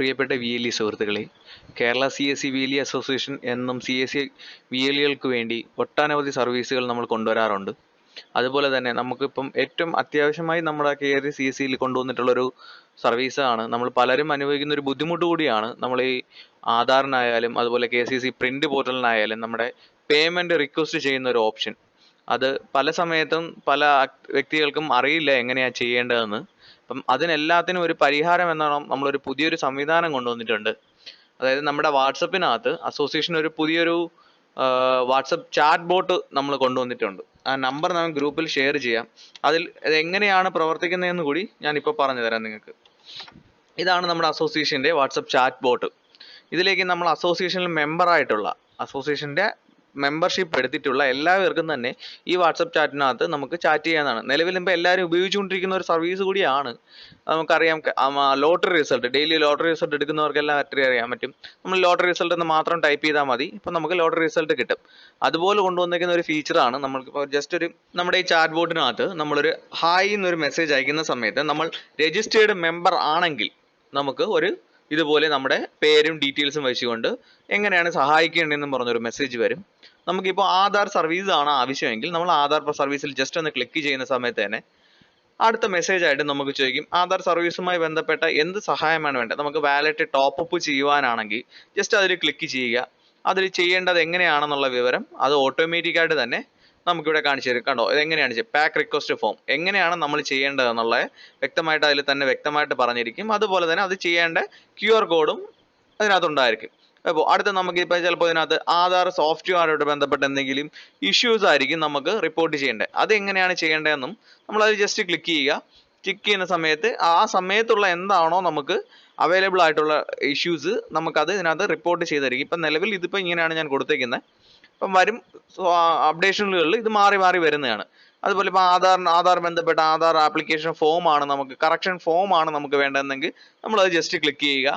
പ്രിയപ്പെട്ട V L E സുഹൃത്തുക്കളെ Kerala C S C V L E association എന്നും C S C V L ഇകൾക്ക് വേണ്ടി ഒട്ടനവധി സർവീസുകൾ നമ്മൾ കൊണ്ടുവരാറുണ്ട്. അതുപോലെ തന്നെ നമുക്കിപ്പം ഏറ്റവും അത്യാവശ്യമായി നമ്മുടെ കെ ആർ സി എസ് സിയിൽ കൊണ്ടുവന്നിട്ടുള്ളൊരു സർവീസാണ് നമ്മൾ പലരും അനുഭവിക്കുന്ന ഒരു ബുദ്ധിമുട്ട് കൂടിയാണ് നമ്മൾ ഈ ആധാറിനായാലും അതുപോലെ കെ സി സി പ്രിന്റ് പോർട്ടലിനായാലും നമ്മുടെ പേയ്മെന്റ് റിക്വസ്റ്റ് ചെയ്യുന്ന ഒരു ഓപ്ഷൻ അത് പല സമയത്തും പല വ്യക്തികൾക്കും അറിയില്ല എങ്ങനെയാണ് ചെയ്യേണ്ടതെന്ന്. അപ്പം അതിനെല്ലാത്തിനും ഒരു പരിഹാരം എന്നോണം നമ്മളൊരു പുതിയൊരു സംവിധാനം കൊണ്ടുവന്നിട്ടുണ്ട്. അതായത് നമ്മുടെ വാട്സപ്പിനകത്ത് അസോസിയേഷൻ ഒരു പുതിയൊരു വാട്സപ്പ് ചാറ്റ് ബോട്ട് നമ്മൾ കൊണ്ടുവന്നിട്ടുണ്ട്. ആ നമ്പർ നമുക്ക് ഗ്രൂപ്പിൽ ഷെയർ ചെയ്യാം. അതിൽ എങ്ങനെയാണ് പ്രവർത്തിക്കുന്നതെന്ന് കൂടി ഞാനിപ്പോൾ പറഞ്ഞു തരാം നിങ്ങൾക്ക്. ഇതാണ് നമ്മുടെ അസോസിയേഷന്റെ വാട്സപ്പ് ചാറ്റ് ബോട്ട്. ഇതിലേക്ക് നമ്മൾ അസോസിയേഷനിൽ മെമ്പറായിട്ടുള്ള അസോസിയേഷന്റെ മെമ്പർഷിപ്പ് എടുത്തിട്ടുള്ള എല്ലാവർക്കും തന്നെ ഈ വാട്സപ്പ് ചാറ്റിനകത്ത് നമുക്ക് ചാറ്റ് ചെയ്യാനാണ് നിലവിൽ ഇപ്പോൾ എല്ലാവരും ഉപയോഗിച്ചുകൊണ്ടിരിക്കുന്ന ഒരു സർവീസ് കൂടിയാണ്. നമുക്കറിയാം lottery result daily lottery result എടുക്കുന്നവർക്കെല്ലാം അറ്റി അറിയാൻ പറ്റും. നമ്മൾ ലോട്ടറി റിസൾട്ട് എന്ന് മാത്രം ടൈപ്പ് ചെയ്താൽ മതി. ഇപ്പം നമുക്ക് ലോട്ടറി റിസൾട്ട് കിട്ടും. അതുപോലെ കൊണ്ടുവന്നിരിക്കുന്ന ഒരു ഫീച്ചറാണ് നമ്മൾക്കിപ്പോൾ ജസ്റ്റ് ഒരു നമ്മുടെ ഈ ചാറ്റ് ബോർഡിനകത്ത് നമ്മളൊരു ഹായ് എന്നൊരു മെസ്സേജ് അയക്കുന്ന സമയത്ത് നമ്മൾ രജിസ്റ്റേർഡ് മെമ്പർ ആണെങ്കിൽ നമുക്ക് ഒരു ഇതുപോലെ നമ്മുടെ പേരും ഡീറ്റെയിൽസും വെച്ചുകൊണ്ട് എങ്ങനെയാണ് സഹായിക്കേണ്ടതെന്നും പറഞ്ഞൊരു മെസ്സേജ് വരും. നമുക്കിപ്പോൾ ആധാർ സർവീസ് ആണ് ആവശ്യമെങ്കിൽ നമ്മൾ ആധാർ സർവീസിൽ ജസ്റ്റ് ഒന്ന് ക്ലിക്ക് ചെയ്യുന്ന സമയത്ത് തന്നെ അടുത്ത മെസ്സേജ് ആയിട്ട് നമുക്ക് ചോദിക്കും ആധാർ സർവീസുമായി ബന്ധപ്പെട്ട എന്ത് സഹായമാണ് വേണ്ടത്? നമുക്ക് വാലറ്റ് ടോപ്പ് അപ്പ് ചെയ്യുവാനാണെങ്കിൽ ജസ്റ്റ് അതിൽ ക്ലിക്ക് ചെയ്യുക. അതിൽ ചെയ്യേണ്ടത് എങ്ങനെയാണെന്നുള്ള വിവരം അത് ഓട്ടോമാറ്റിക് ആയിട്ട് തന്നെ നമുക്കിവിടെ കാണിച്ചു തരും. കണ്ടോ? ഇതെങ്ങനെയാണ് പാക്ക് റിക്വസ്റ്റ് ഫോം എങ്ങനെയാണ് നമ്മൾ ചെയ്യേണ്ടത് എന്നുള്ളത് വ്യക്തമായിട്ട് അതിൽ തന്നെ വ്യക്തമായിട്ട് പറഞ്ഞിരിക്കും. അതുപോലെ തന്നെ അത് ചെയ്യേണ്ട ക്യു ആർ കോഡും അതിനകത്തുണ്ടായിരിക്കും. അപ്പോൾ അടുത്ത നമുക്ക് ഇപ്പോൾ ചിലപ്പോൾ ഇതിനകത്ത് ആധാർ സോഫ്റ്റ്വെയറോട് ബന്ധപ്പെട്ട എന്തെങ്കിലും ഇഷ്യൂസ് ആയിരിക്കും നമുക്ക് റിപ്പോർട്ട് ചെയ്യേണ്ടത്. അത് എങ്ങനെയാണ് ചെയ്യേണ്ടതെന്നും നമ്മളത് ജസ്റ്റ് ക്ലിക്ക് ചെയ്യുക. ക്ലിക്ക് ചെയ്യുന്ന സമയത്ത് ആ സമയത്തുള്ള എന്താണോ നമുക്ക് അവൈലബിൾ ആയിട്ടുള്ള ഇഷ്യൂസ് നമുക്കത് ഇതിനകത്ത് റിപ്പോർട്ട് ചെയ്തായിരിക്കും ഇപ്പം നിലവിൽ ഇതിപ്പോൾ ഇങ്ങനെയാണ് ഞാൻ കൊടുത്തേക്കുന്നത്. ഇപ്പം വരും അപ്ഡേഷനുകളിൽ ഇത് മാറി മാറി വരുന്നതാണ്. അതുപോലെ ഇപ്പോൾ ആധാറിന് ആധാർ ബന്ധപ്പെട്ട ആധാർ ആപ്ലിക്കേഷൻ ഫോം ആണ് നമുക്ക് കറക്ഷൻ ഫോം ആണ് നമുക്ക് വേണ്ടതെങ്കിൽ നമ്മളത് ജസ്റ്റ് ക്ലിക്ക് ചെയ്യുക.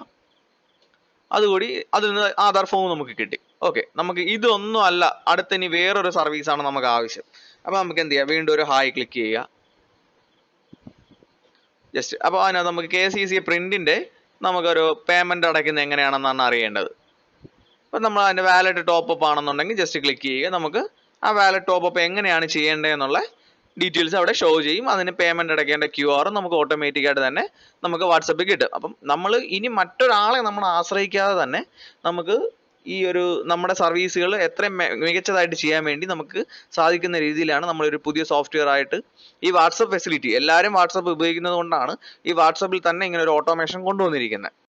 അതുകൂടി അതിൽ നിന്ന് ആധാർ ഫോം നമുക്ക് കിട്ടി. ഓക്കെ നമുക്ക് ഇതൊന്നും അല്ല അടുത്തിനി വേറൊരു സർവീസാണ് നമുക്ക് ആവശ്യം. അപ്പോൾ നമുക്ക് എന്ത് ചെയ്യാം? വീണ്ടും ഒരു ഹായ് ക്ലിക്ക് ചെയ്യുക. ജസ്റ്റ് അപ്പോൾ അതിനകത്ത് നമുക്ക് കെ സി സി പ്രിന്റിന്റെ നമുക്കൊരു പേയ്മെന്റ് അടയ്ക്കുന്നത് എങ്ങനെയാണെന്നാണ് അറിയേണ്ടത്. അപ്പം നമ്മൾ അതിന്റെ വാലറ്റ് ടോപ്പ് അപ്പ് ആണെന്നുണ്ടെങ്കിൽ ജസ്റ്റ് ക്ലിക്ക് ചെയ്യുക. നമുക്ക് ആ വാലറ്റ് ടോപ്പ് അപ്പ് എങ്ങനെയാണ് ചെയ്യേണ്ടതെന്നുള്ള ഡീറ്റെയിൽസ് അവിടെ ഷോ ചെയ്യും. അതിന് പേയ്മെന്റ് അടയ്ക്കേണ്ട ക്യു ആറും നമുക്ക് ഓട്ടോമാറ്റിക്കായിട്ട് തന്നെ നമുക്ക് വാട്സപ്പിൽ കിട്ടും. അപ്പം നമ്മൾ ഇനി മറ്റൊരാളെ നമ്മൾ ആശ്രയിക്കാതെ തന്നെ നമുക്ക് ഈ ഒരു നമ്മുടെ സർവീസുകൾ എത്രയും മികച്ചതായിട്ട് ചെയ്യാൻ വേണ്ടി നമുക്ക് സാധിക്കുന്ന രീതിയിലാണ് നമ്മളൊരു പുതിയ സോഫ്റ്റ്വെയർ ആയിട്ട് ഈ വാട്സപ്പ് ഫെസിലിറ്റി എല്ലാവരും വാട്സപ്പ് ഉപയോഗിക്കുന്നത് കൊണ്ടാണ് ഈ വാട്സപ്പിൽ തന്നെ ഇങ്ങനെ ഒരു ഓട്ടോമേഷൻ കൊണ്ടുവന്നിരിക്കുന്നത്.